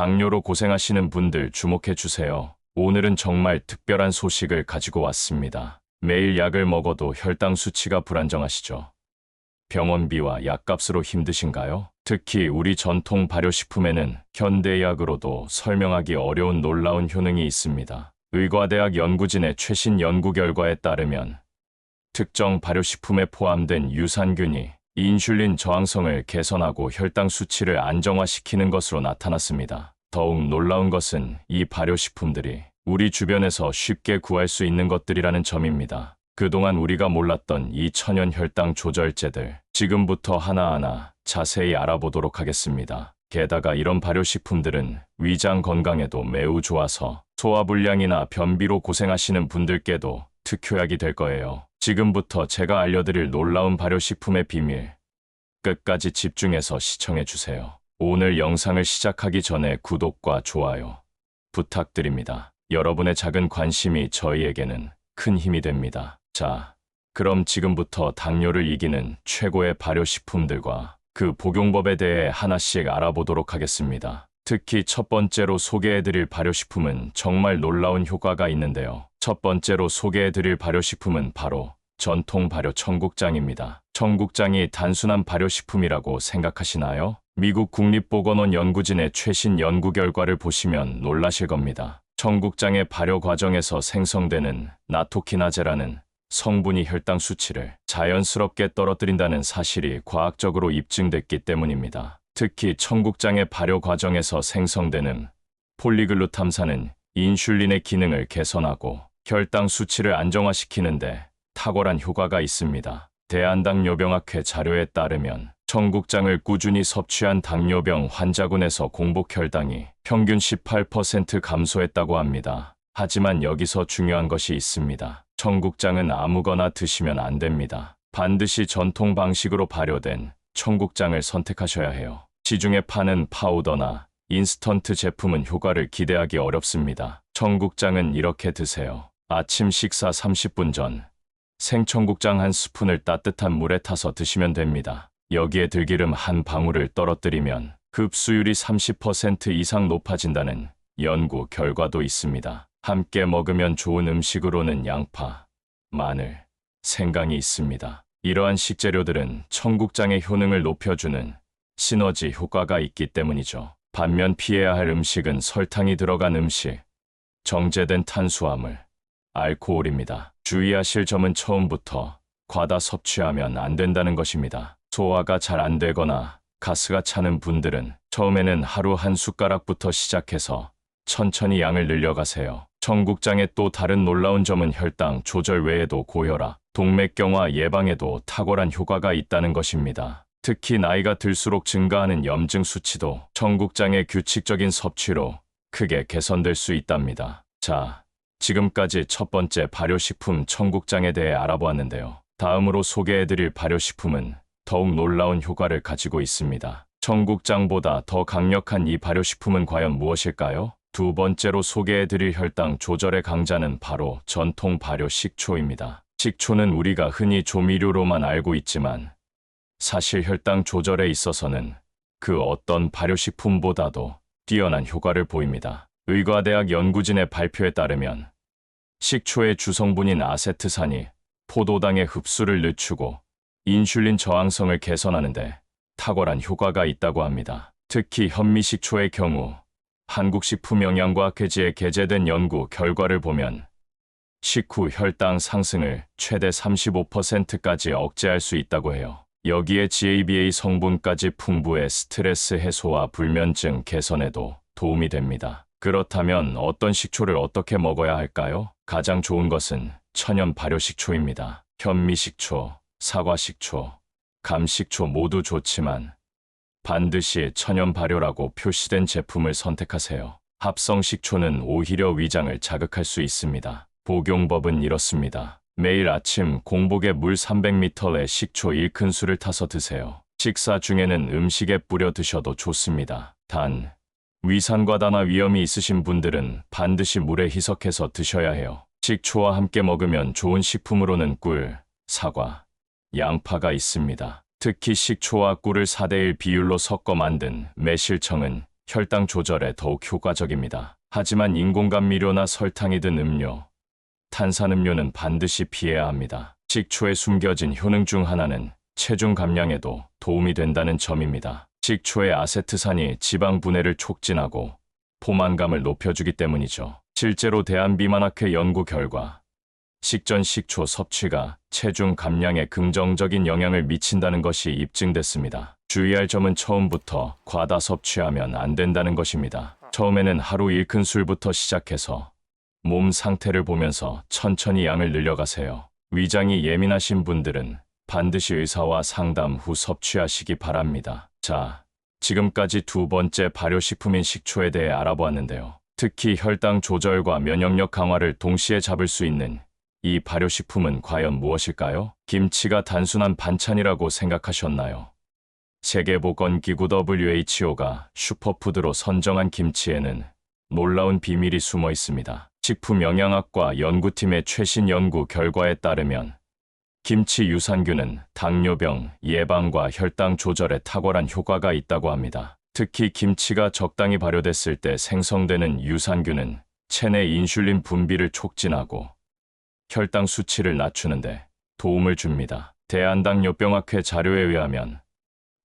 당뇨로 고생하시는 분들 주목해 주세요. 오늘은 정말 특별한 소식을 가지고 왔습니다. 매일 약을 먹어도 혈당 수치가 불안정하시죠? 병원비와 약값으로 힘드신가요? 특히 우리 전통 발효식품에는 현대의학으로도 설명하기 어려운 놀라운 효능이 있습니다. 의과대학 연구진의 최신 연구 결과에 따르면 특정 발효식품에 포함된 유산균이 인슐린 저항성을 개선하고 혈당 수치를 안정화시키는 것으로 나타났습니다. 더욱 놀라운 것은 이 발효식품들이 우리 주변에서 쉽게 구할 수 있는 것들이라는 점입니다. 그동안 우리가 몰랐던 이 천연 혈당 조절제들 지금부터 하나하나 자세히 알아보도록 하겠습니다. 게다가 이런 발효식품들은 위장 건강에도 매우 좋아서 소화불량이나 변비로 고생하시는 분들께도 특효약이 될 거예요. 지금부터 제가 알려드릴 놀라운 발효식품의 비밀 끝까지 집중해서 시청해 주세요. 오늘 영상을 시작하기 전에 구독과 좋아요 부탁드립니다. 여러분의 작은 관심이 저희에게는 큰 힘이 됩니다. 자, 그럼 지금부터 당뇨를 이기는 최고의 발효식품들과 그 복용법에 대해 하나씩 알아보도록 하겠습니다. 특히 첫 번째로 소개해드릴 발효식품은 정말 놀라운 효과가 있는데요. 첫 번째로 소개해드릴 발효식품은 바로 전통 발효 청국장입니다. 청국장이 단순한 발효식품이라고 생각하시나요? 미국 국립보건원 연구진의 최신 연구 결과를 보시면 놀라실 겁니다. 청국장의 발효 과정에서 생성되는 나토키나제라는 성분이 혈당 수치를 자연스럽게 떨어뜨린다는 사실이 과학적으로 입증됐기 때문입니다. 특히 청국장의 발효 과정에서 생성되는 폴리글루탐산은 인슐린의 기능을 개선하고 혈당 수치를 안정화시키는데 탁월한 효과가 있습니다. 대한당뇨병학회 자료에 따르면 청국장을 꾸준히 섭취한 당뇨병 환자군에서 공복 혈당이 평균 18% 감소했다고 합니다. 하지만 여기서 중요한 것이 있습니다. 청국장은 아무거나 드시면 안 됩니다. 반드시 전통 방식으로 발효된 청국장을 선택하셔야 해요. 시중에 파는 파우더나 인스턴트 제품은 효과를 기대하기 어렵습니다. 청국장은 이렇게 드세요. 아침 식사 30분 전 생청국장 한 스푼을 따뜻한 물에 타서 드시면 됩니다. 여기에 들기름 한 방울을 떨어뜨리면 흡수율이 30% 이상 높아진다는 연구 결과도 있습니다. 함께 먹으면 좋은 음식으로는 양파, 마늘, 생강이 있습니다. 이러한 식재료들은 청국장의 효능을 높여주는 시너지 효과가 있기 때문이죠. 반면 피해야 할 음식은 설탕이 들어간 음식, 정제된 탄수화물, 알코올입니다. 주의하실 점은 처음부터 과다 섭취하면 안 된다는 것입니다. 소화가 잘 안 되거나 가스가 차는 분들은 처음에는 하루 한 숟가락부터 시작해서 천천히 양을 늘려가세요. 청국장의 또 다른 놀라운 점은 혈당 조절 외에도 고혈압, 동맥경화 예방에도 탁월한 효과가 있다는 것입니다. 특히 나이가 들수록 증가하는 염증 수치도 청국장의 규칙적인 섭취로 크게 개선될 수 있답니다. 자, 지금까지 첫 번째 발효식품 청국장에 대해 알아보았는데요. 다음으로 소개해드릴 발효식품은 더욱 놀라운 효과를 가지고 있습니다. 청국장보다 더 강력한 이 발효식품은 과연 무엇일까요? 두 번째로 소개해드릴 혈당 조절의 강자는 바로 전통 발효 식초입니다. 식초는 우리가 흔히 조미료로만 알고 있지만 사실 혈당 조절에 있어서는 그 어떤 발효식품보다도 뛰어난 효과를 보입니다. 의과대학 연구진의 발표에 따르면 식초의 주성분인 아세트산이 포도당의 흡수를 늦추고 인슐린 저항성을 개선하는데 탁월한 효과가 있다고 합니다. 특히 현미식초의 경우 한국식품영양과학회지에 게재된 연구 결과를 보면 식후 혈당 상승을 최대 35%까지 억제할 수 있다고 해요. 여기에 GABA 성분까지 풍부해 스트레스 해소와 불면증 개선에도 도움이 됩니다. 그렇다면 어떤 식초를 어떻게 먹어야 할까요? 가장 좋은 것은 천연 발효식초입니다. 현미식초, 사과식초, 감식초 모두 좋지만 반드시 천연 발효라고 표시된 제품을 선택하세요. 합성 식초는 오히려 위장을 자극할 수 있습니다. 복용법은 이렇습니다. 매일 아침 공복에 물 300ml에 식초 1큰술을 타서 드세요. 식사 중에는 음식에 뿌려 드셔도 좋습니다. 단, 위산과다나 위험이 있으신 분들은 반드시 물에 희석해서 드셔야 해요. 식초와 함께 먹으면 좋은 식품으로는 꿀, 사과, 양파가 있습니다. 특히 식초와 꿀을 4대1 비율로 섞어 만든 매실청은 혈당 조절에 더욱 효과적입니다. 하지만 인공감미료나 설탕이 든 음료, 탄산음료는 반드시 피해야 합니다. 식초에 숨겨진 효능 중 하나는 체중 감량에도 도움이 된다는 점입니다. 식초의 아세트산이 지방 분해를 촉진하고 포만감을 높여주기 때문이죠. 실제로 대한비만학회 연구 결과 식전 식초 섭취가 체중 감량에 긍정적인 영향을 미친다는 것이 입증됐습니다. 주의할 점은 처음부터 과다 섭취하면 안 된다는 것입니다. 처음에는 하루 일큰 술부터 시작해서 몸 상태를 보면서 천천히 양을 늘려가세요. 위장이 예민하신 분들은 반드시 의사와 상담 후 섭취하시기 바랍니다. 자, 지금까지 두 번째 발효식품인 식초에 대해 알아보았는데요. 특히 혈당 조절과 면역력 강화를 동시에 잡을 수 있는 이 발효식품은 과연 무엇일까요? 김치가 단순한 반찬이라고 생각하셨나요? 세계보건기구 WHO가 슈퍼푸드로 선정한 김치에는 놀라운 비밀이 숨어 있습니다. 식품 영양학과 연구팀의 최신 연구 결과에 따르면 김치 유산균은 당뇨병 예방과 혈당 조절에 탁월한 효과가 있다고 합니다. 특히 김치가 적당히 발효됐을 때 생성되는 유산균은 체내 인슐린 분비를 촉진하고 혈당 수치를 낮추는데 도움을 줍니다. 대한당뇨병학회 자료에 의하면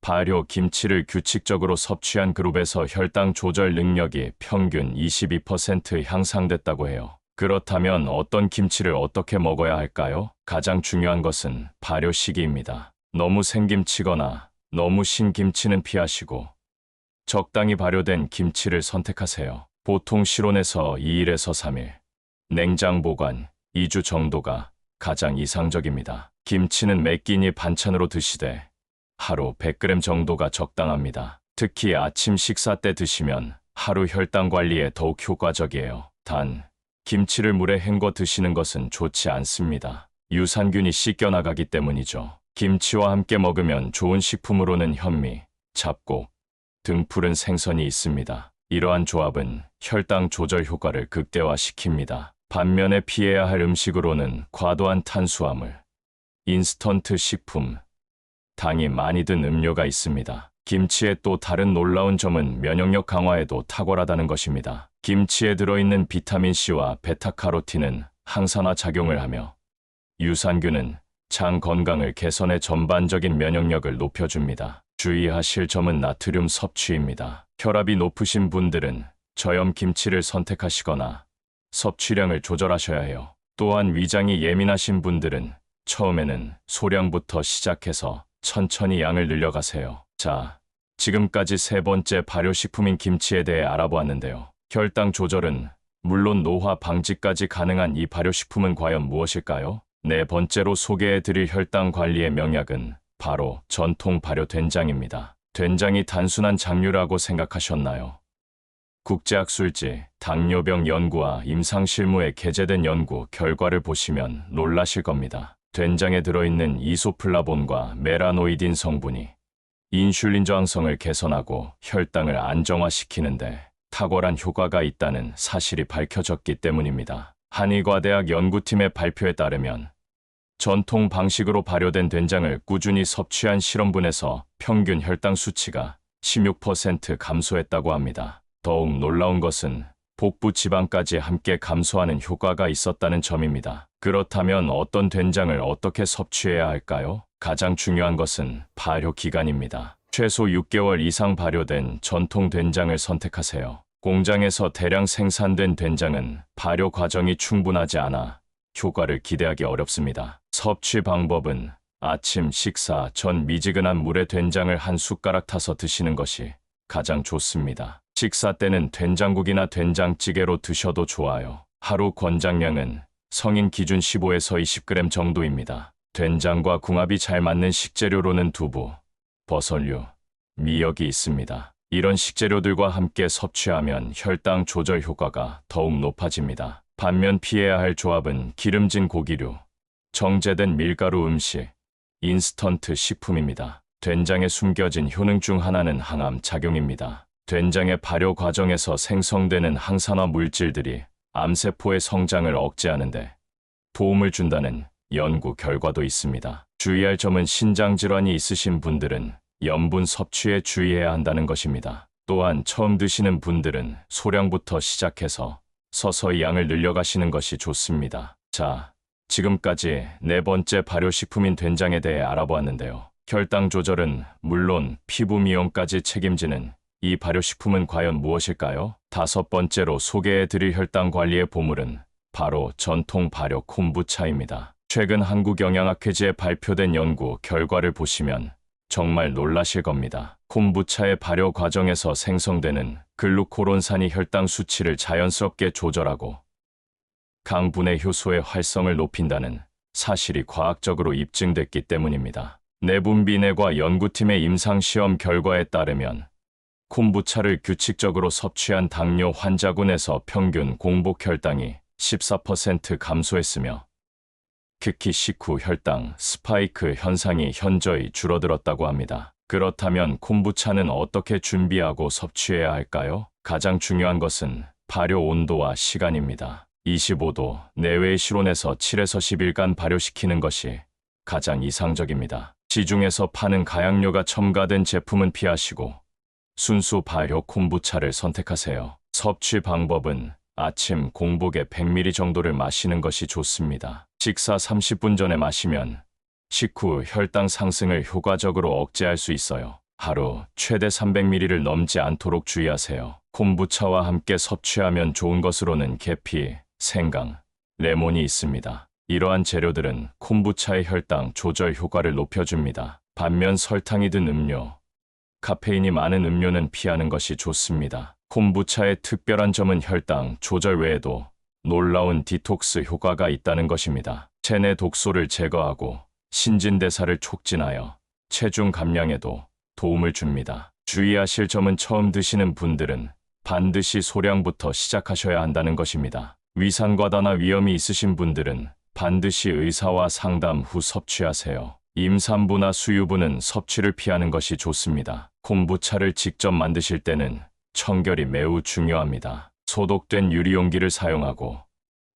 발효 김치를 규칙적으로 섭취한 그룹에서 혈당 조절 능력이 평균 22% 향상됐다고 해요. 그렇다면 어떤 김치를 어떻게 먹어야 할까요? 가장 중요한 것은 발효 시기입니다. 너무 생김치거나 너무 신김치는 피하시고 적당히 발효된 김치를 선택하세요. 보통 실온에서 2일에서 3일, 냉장 보관 2주 정도가 가장 이상적입니다. 김치는 몇 끼니 반찬으로 드시되 하루 100g 정도가 적당합니다. 특히 아침 식사 때 드시면 하루 혈당 관리에 더욱 효과적이에요. 단, 김치를 물에 헹궈 드시는 것은 좋지 않습니다. 유산균이 씻겨나가기 때문이죠. 김치와 함께 먹으면 좋은 식품으로는 현미, 잡곡 등 푸른 생선이 있습니다. 이러한 조합은 혈당 조절 효과를 극대화시킵니다. 반면에 피해야 할 음식으로는 과도한 탄수화물, 인스턴트 식품, 당이 많이 든 음료가 있습니다. 김치의 또 다른 놀라운 점은 면역력 강화에도 탁월하다는 것입니다. 김치에 들어있는 비타민C와 베타카로틴은 항산화 작용을 하며 유산균은 장 건강을 개선해 전반적인 면역력을 높여줍니다. 주의하실 점은 나트륨 섭취입니다. 혈압이 높으신 분들은 저염 김치를 선택하시거나 섭취량을 조절하셔야 해요. 또한 위장이 예민하신 분들은 처음에는 소량부터 시작해서 천천히 양을 늘려가세요. 자, 지금까지 세 번째 발효식품인 김치에 대해 알아보았는데요. 혈당 조절은 물론 노화 방지까지 가능한 이 발효식품은 과연 무엇일까요? 네 번째로 소개해 드릴 혈당 관리의 명약은 바로 전통 발효 된장입니다. 된장이 단순한 장류라고 생각하셨나요? 국제학술지 당뇨병 연구와 임상실무에 게재된 연구 결과를 보시면 놀라실 겁니다. 된장에 들어있는 이소플라본과 메라노이딘 성분이 인슐린 저항성을 개선하고 혈당을 안정화시키는데 탁월한 효과가 있다는 사실이 밝혀졌기 때문입니다. 한의과대학 연구팀의 발표에 따르면 전통 방식으로 발효된 된장을 꾸준히 섭취한 실험분에서 평균 혈당 수치가 16% 감소했다고 합니다. 더욱 놀라운 것은 복부 지방까지 함께 감소하는 효과가 있었다는 점입니다. 그렇다면 어떤 된장을 어떻게 섭취해야 할까요? 가장 중요한 것은 발효 기간입니다. 최소 6개월 이상 발효된 전통 된장을 선택하세요. 공장에서 대량 생산된 된장은 발효 과정이 충분하지 않아 효과를 기대하기 어렵습니다. 섭취 방법은 아침 식사 전 미지근한 물에 된장을 한 숟가락 타서 드시는 것이 가장 좋습니다. 식사 때는 된장국이나 된장찌개로 드셔도 좋아요. 하루 권장량은 성인 기준 15에서 20g 정도입니다. 된장과 궁합이 잘 맞는 식재료로는 두부, 버섯류, 미역이 있습니다. 이런 식재료들과 함께 섭취하면 혈당 조절 효과가 더욱 높아집니다. 반면 피해야 할 조합은 기름진 고기류, 정제된 밀가루 음식, 인스턴트 식품입니다. 된장에 숨겨진 효능 중 하나는 항암 작용입니다. 된장의 발효 과정에서 생성되는 항산화 물질들이 암세포의 성장을 억제하는데 도움을 준다는 연구 결과도 있습니다. 주의할 점은 신장 질환이 있으신 분들은 염분 섭취에 주의해야 한다는 것입니다. 또한 처음 드시는 분들은 소량부터 시작해서 서서히 양을 늘려가시는 것이 좋습니다. 자, 지금까지 네 번째 발효식품인 된장에 대해 알아보았는데요. 혈당 조절은 물론 피부 미용까지 책임지는 이 발효식품은 과연 무엇일까요? 다섯 번째로 소개해 드릴 혈당 관리의 보물은 바로 전통 발효 콤부차입니다. 최근 한국영양학회지에 발표된 연구 결과를 보시면 정말 놀라실 겁니다. 콤부차의 발효 과정에서 생성되는 글루코론산이 혈당 수치를 자연스럽게 조절하고 강분해 효소의 활성을 높인다는 사실이 과학적으로 입증됐기 때문입니다. 내분비내과 연구팀의 임상시험 결과에 따르면 콤부차를 규칙적으로 섭취한 당뇨 환자군에서 평균 공복 혈당이 14% 감소했으며 특히 식후 혈당 스파이크 현상이 현저히 줄어들었다고 합니다. 그렇다면 콤부차는 어떻게 준비하고 섭취해야 할까요? 가장 중요한 것은 발효 온도와 시간입니다. 25도 내외의 실온에서 7에서 10일간 발효시키는 것이 가장 이상적입니다. 시중에서 파는 가양료가 첨가된 제품은 피하시고 순수 발효 콤부차를 선택하세요. 섭취 방법은 아침 공복에 100ml 정도를 마시는 것이 좋습니다. 식사 30분 전에 마시면 식후 혈당 상승을 효과적으로 억제할 수 있어요. 하루 최대 300ml를 넘지 않도록 주의하세요. 콤부차와 함께 섭취하면 좋은 것으로는 계피, 생강, 레몬이 있습니다. 이러한 재료들은 콤부차의 혈당 조절 효과를 높여줍니다. 반면 설탕이 든 음료, 카페인이 많은 음료는 피하는 것이 좋습니다. 콤부차의 특별한 점은 혈당 조절 외에도 놀라운 디톡스 효과가 있다는 것입니다. 체내 독소를 제거하고 신진대사를 촉진하여 체중 감량에도 도움을 줍니다. 주의하실 점은 처음 드시는 분들은 반드시 소량부터 시작하셔야 한다는 것입니다. 위산과다나 위험이 있으신 분들은 반드시 의사와 상담 후 섭취하세요. 임산부나 수유부는 섭취를 피하는 것이 좋습니다. 콤부차를 직접 만드실 때는 청결이 매우 중요합니다. 소독된 유리용기를 사용하고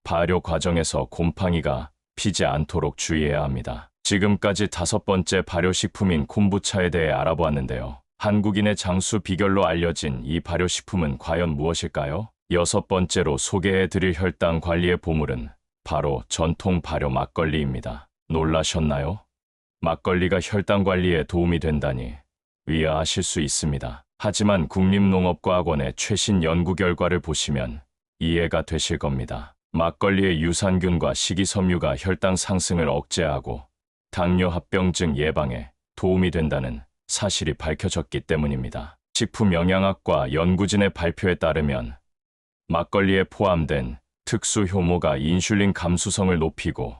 발효 과정에서 곰팡이가 피지 않도록 주의해야 합니다. 지금까지 다섯 번째 발효식품인 콤부차에 대해 알아보았는데요. 한국인의 장수 비결로 알려진 이 발효식품은 과연 무엇일까요? 여섯 번째로 소개해 드릴 혈당 관리의 보물은 바로 전통 발효 막걸리입니다. 놀라셨나요? 막걸리가 혈당 관리에 도움이 된다니 의아하실 수 있습니다. 하지만 국립농업과학원의 최신 연구 결과를 보시면 이해가 되실 겁니다. 막걸리의 유산균과 식이섬유가 혈당 상승을 억제하고 당뇨 합병증 예방에 도움이 된다는 사실이 밝혀졌기 때문입니다. 식품영양학과 연구진의 발표에 따르면 막걸리에 포함된 특수 효모가 인슐린 감수성을 높이고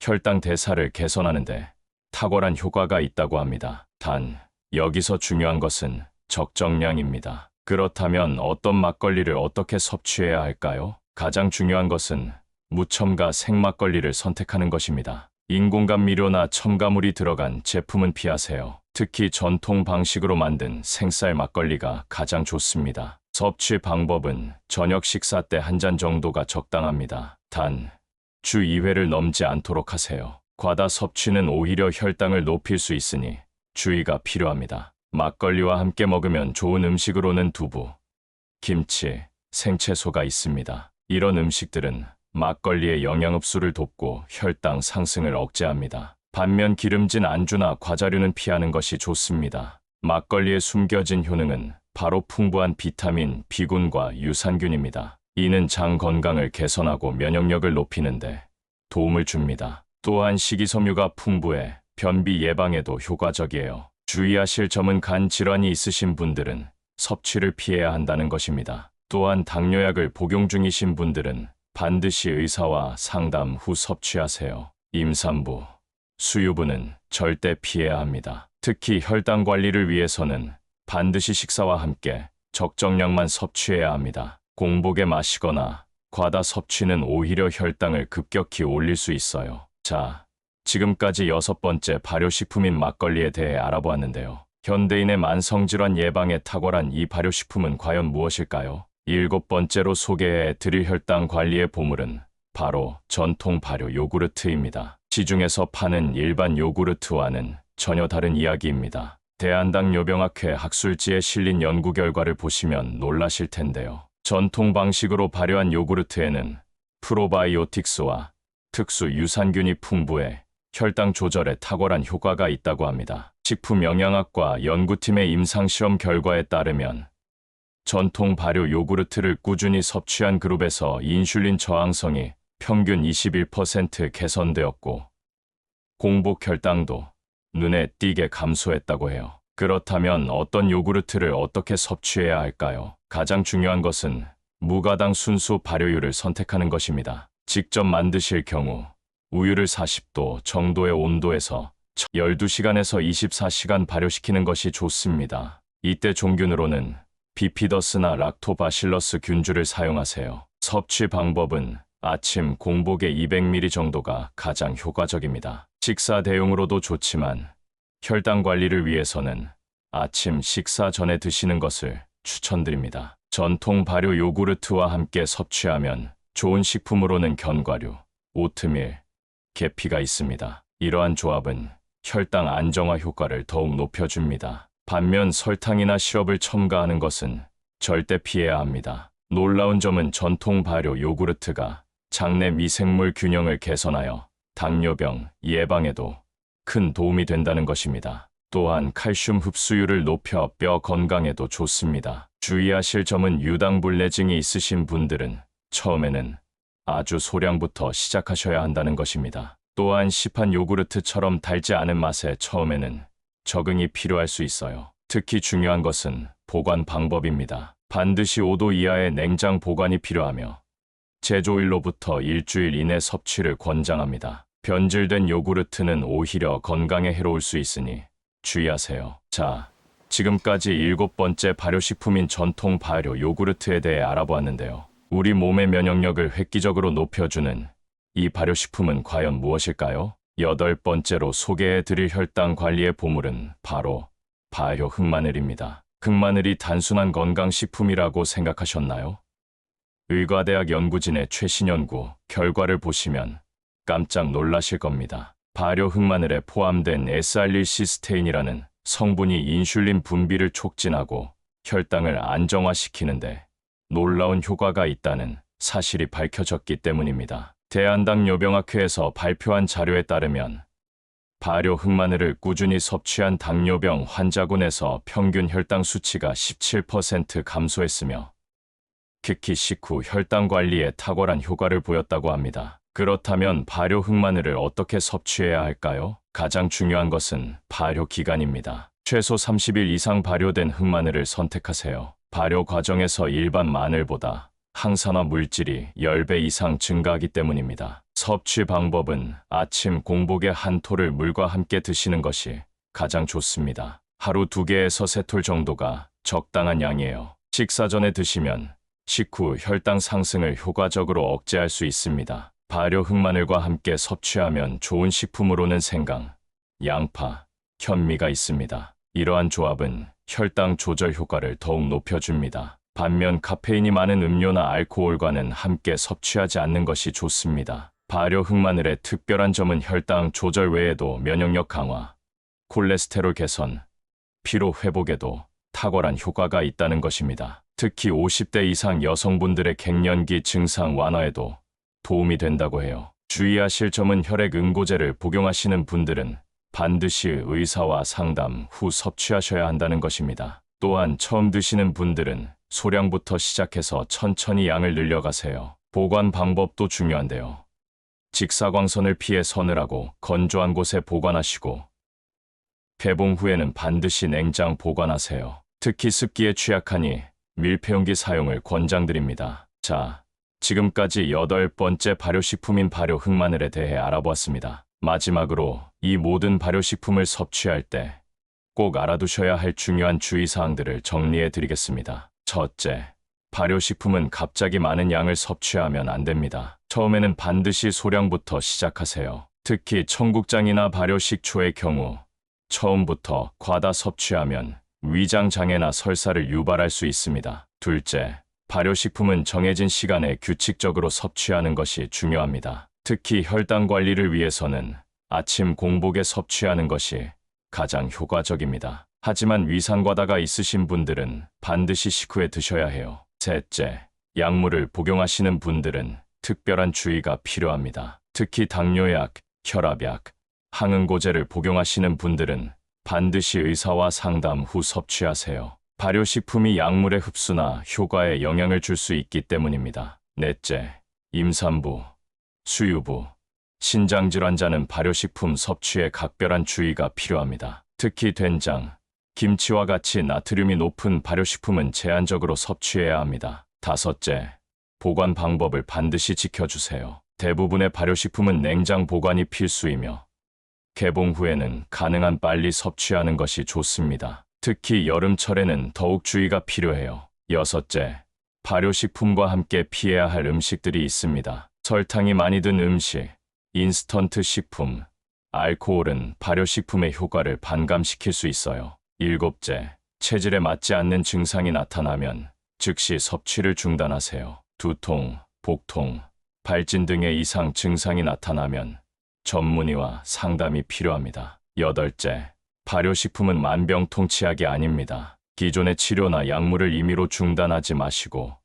혈당 대사를 개선하는데 탁월한 효과가 있다고 합니다. 단, 여기서 중요한 것은 적정량입니다. 그렇다면 어떤 막걸리를 어떻게 섭취해야 할까요? 가장 중요한 것은 무첨가 생막걸리를 선택하는 것입니다. 인공감 미료나 첨가물이 들어간 제품은 피하세요. 특히 전통 방식으로 만든 생쌀 막걸리가 가장 좋습니다. 섭취 방법은 저녁 식사 때 한 잔 정도가 적당합니다. 단, 주 2회를 넘지 않도록 하세요. 과다 섭취는 오히려 혈당을 높일 수 있으니 주의가 필요합니다. 막걸리와 함께 먹으면 좋은 음식으로는 두부, 김치, 생채소가 있습니다. 이런 음식들은 막걸리의 영양 흡수를 돕고 혈당 상승을 억제합니다. 반면 기름진 안주나 과자류는 피하는 것이 좋습니다. 막걸리에 숨겨진 효능은 바로 풍부한 비타민, 비군과 유산균입니다. 이는 장 건강을 개선하고 면역력을 높이는데 도움을 줍니다. 또한 식이섬유가 풍부해 변비 예방에도 효과적이에요. 주의하실 점은 간 질환이 있으신 분들은 섭취를 피해야 한다는 것입니다. 또한 당뇨약을 복용 중이신 분들은 반드시 의사와 상담 후 섭취하세요. 임산부, 수유부는 절대 피해야 합니다. 특히 혈당 관리를 위해서는 반드시 식사와 함께 적정량만 섭취해야 합니다. 공복에 마시거나 과다 섭취는 오히려 혈당을 급격히 올릴 수 있어요. 자, 지금까지 여섯 번째 발효식품인 막걸리에 대해 알아보았는데요. 현대인의 만성질환 예방에 탁월한 이 발효식품은 과연 무엇일까요? 일곱 번째로 소개해 드릴 혈당 관리의 보물은 바로 전통 발효 요구르트입니다. 시중에서 파는 일반 요구르트와는 전혀 다른 이야기입니다. 대한당뇨병학회 학술지에 실린 연구 결과를 보시면 놀라실 텐데요. 전통 방식으로 발효한 요구르트에는 프로바이오틱스와 특수 유산균이 풍부해 혈당 조절에 탁월한 효과가 있다고 합니다. 식품영양학과 연구팀의 임상시험 결과에 따르면 전통 발효 요구르트를 꾸준히 섭취한 그룹에서 인슐린 저항성이 평균 21% 개선되었고 공복 혈당도 눈에 띄게 감소했다고 해요. 그렇다면 어떤 요구르트를 어떻게 섭취해야 할까요? 가장 중요한 것은 무가당 순수 발효유를 선택하는 것입니다. 직접 만드실 경우 우유를 40도 정도의 온도에서 12시간에서 24시간 발효시키는 것이 좋습니다. 이때 종균으로는 비피더스나 락토바실러스 균주를 사용하세요. 섭취 방법은 아침 공복에 200ml 정도가 가장 효과적입니다. 식사 대용으로도 좋지만 혈당 관리를 위해서는 아침 식사 전에 드시는 것을 추천드립니다. 전통 발효 요구르트와 함께 섭취하면 좋은 식품으로는 견과류, 오트밀, 계피가 있습니다. 이러한 조합은 혈당 안정화 효과를 더욱 높여줍니다. 반면 설탕이나 시럽을 첨가하는 것은 절대 피해야 합니다. 놀라운 점은 전통 발효 요구르트가 장내 미생물 균형을 개선하여 당뇨병 예방에도 큰 도움이 된다는 것입니다. 또한 칼슘 흡수율을 높여 뼈 건강에도 좋습니다. 주의하실 점은 유당불내증이 있으신 분들은 처음에는 아주 소량부터 시작하셔야 한다는 것입니다. 또한 시판 요구르트처럼 달지 않은 맛에 처음에는 적응이 필요할 수 있어요. 특히 중요한 것은 보관 방법입니다. 반드시 5도 이하의 냉장 보관이 필요하며 제조일로부터 일주일 이내 섭취를 권장합니다. 변질된 요구르트는 오히려 건강에 해로울 수 있으니 주의하세요. 자, 지금까지 일곱 번째 발효식품인 전통 발효 요구르트에 대해 알아보았는데요. 우리 몸의 면역력을 획기적으로 높여주는 이 발효식품은 과연 무엇일까요? 여덟 번째로 소개해 드릴 혈당 관리의 보물은 바로 발효 흑마늘입니다. 흑마늘이 단순한 건강식품이라고 생각하셨나요? 의과대학 연구진의 최신 연구 결과를 보시면 깜짝 놀라실 겁니다. 발효 흑마늘에 포함된 S알릴시스테인이라는 성분이 인슐린 분비를 촉진하고 혈당을 안정화시키는데 놀라운 효과가 있다는 사실이 밝혀졌기 때문입니다. 대한당뇨병학회에서 발표한 자료에 따르면 발효 흑마늘을 꾸준히 섭취한 당뇨병 환자군에서 평균 혈당 수치가 17% 감소했으며 특히 식후 혈당 관리에 탁월한 효과를 보였다고 합니다. 그렇다면 발효 흑마늘을 어떻게 섭취해야 할까요? 가장 중요한 것은 발효 기간입니다. 최소 30일 이상 발효된 흑마늘을 선택하세요. 발효 과정에서 일반 마늘보다 항산화 물질이 10배 이상 증가하기 때문입니다. 섭취 방법은 아침 공복에 한 톨을 물과 함께 드시는 것이 가장 좋습니다. 하루 두 개에서 세톨 정도가 적당한 양이에요. 식사 전에 드시면 식후 혈당 상승을 효과적으로 억제할 수 있습니다. 발효 흑마늘과 함께 섭취하면 좋은 식품으로는 생강, 양파, 현미가 있습니다. 이러한 조합은 혈당 조절 효과를 더욱 높여줍니다. 반면 카페인이 많은 음료나 알코올과는 함께 섭취하지 않는 것이 좋습니다. 발효 흑마늘의 특별한 점은 혈당 조절 외에도 면역력 강화, 콜레스테롤 개선, 피로 회복에도 탁월한 효과가 있다는 것입니다. 특히 50대 이상 여성분들의 갱년기 증상 완화에도 도움이 된다고 해요. 주의하실 점은 혈액 응고제를 복용하시는 분들은 반드시 의사와 상담 후 섭취하셔야 한다는 것입니다. 또한 처음 드시는 분들은 소량부터 시작해서 천천히 양을 늘려가세요. 보관 방법도 중요한데요. 직사광선을 피해 서늘하고 건조한 곳에 보관하시고 개봉 후에는 반드시 냉장 보관하세요. 특히 습기에 취약하니 밀폐용기 사용을 권장드립니다. 자, 지금까지 여덟 번째 발효식품인 발효 흑마늘에 대해 알아보았습니다. 마지막으로 이 모든 발효식품을 섭취할 때 꼭 알아두셔야 할 중요한 주의사항들을 정리해 드리겠습니다. 첫째, 발효식품은 갑자기 많은 양을 섭취하면 안 됩니다. 처음에는 반드시 소량부터 시작하세요. 특히 청국장이나 발효식초의 경우 처음부터 과다 섭취하면 위장 장애나 설사를 유발할 수 있습니다. 둘째, 발효식품은 정해진 시간에 규칙적으로 섭취하는 것이 중요합니다. 특히 혈당 관리를 위해서는 아침 공복에 섭취하는 것이 가장 효과적입니다. 하지만 위산과다가 있으신 분들은 반드시 식후에 드셔야 해요. 셋째, 약물을 복용하시는 분들은 특별한 주의가 필요합니다. 특히 당뇨약, 혈압약, 항응고제를 복용하시는 분들은 반드시 의사와 상담 후 섭취하세요. 발효식품이 약물의 흡수나 효과에 영향을 줄 수 있기 때문입니다. 넷째, 임산부, 수유부, 신장질 환자는 발효식품 섭취에 각별한 주의가 필요합니다. 특히 된장, 김치와 같이 나트륨이 높은 발효식품은 제한적으로 섭취해야 합니다. 다섯째, 보관 방법을 반드시 지켜주세요. 대부분의 발효식품은 냉장 보관이 필수이며 개봉 후에는 가능한 빨리 섭취하는 것이 좋습니다. 특히 여름철에는 더욱 주의가 필요해요. 여섯째, 발효식품과 함께 피해야 할 음식들이 있습니다. 설탕이 많이 든 음식, 인스턴트 식품, 알코올은 발효식품의 효과를 반감시킬 수 있어요. 일곱째, 체질에 맞지 않는 증상이 나타나면 즉시 섭취를 중단하세요. 두통, 복통, 발진 등의 이상 증상이 나타나면 전문의와 상담이 필요합니다. 여덟째, 발효식품은 만병통치약이 아닙니다. 기존의 치료나 약물을 임의로 중단하지 마시고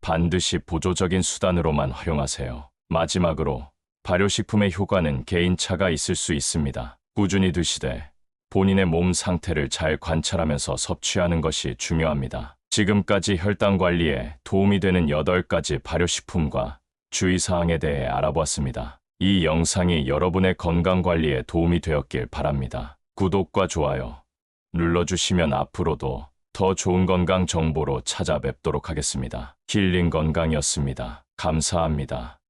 반드시 보조적인 수단으로만 활용하세요. 마지막으로 발효식품의 효과는 개인차가 있을 수 있습니다. 꾸준히 드시되 본인의 몸 상태를 잘 관찰하면서 섭취하는 것이 중요합니다. 지금까지 혈당 관리에 도움이 되는 8가지 발효식품과 주의사항에 대해 알아보았습니다. 이 영상이 여러분의 건강 관리에 도움이 되었길 바랍니다. 구독과 좋아요 눌러주시면 앞으로도 더 좋은 건강 정보로 찾아뵙도록 하겠습니다. 힐링 건강이었습니다. 감사합니다.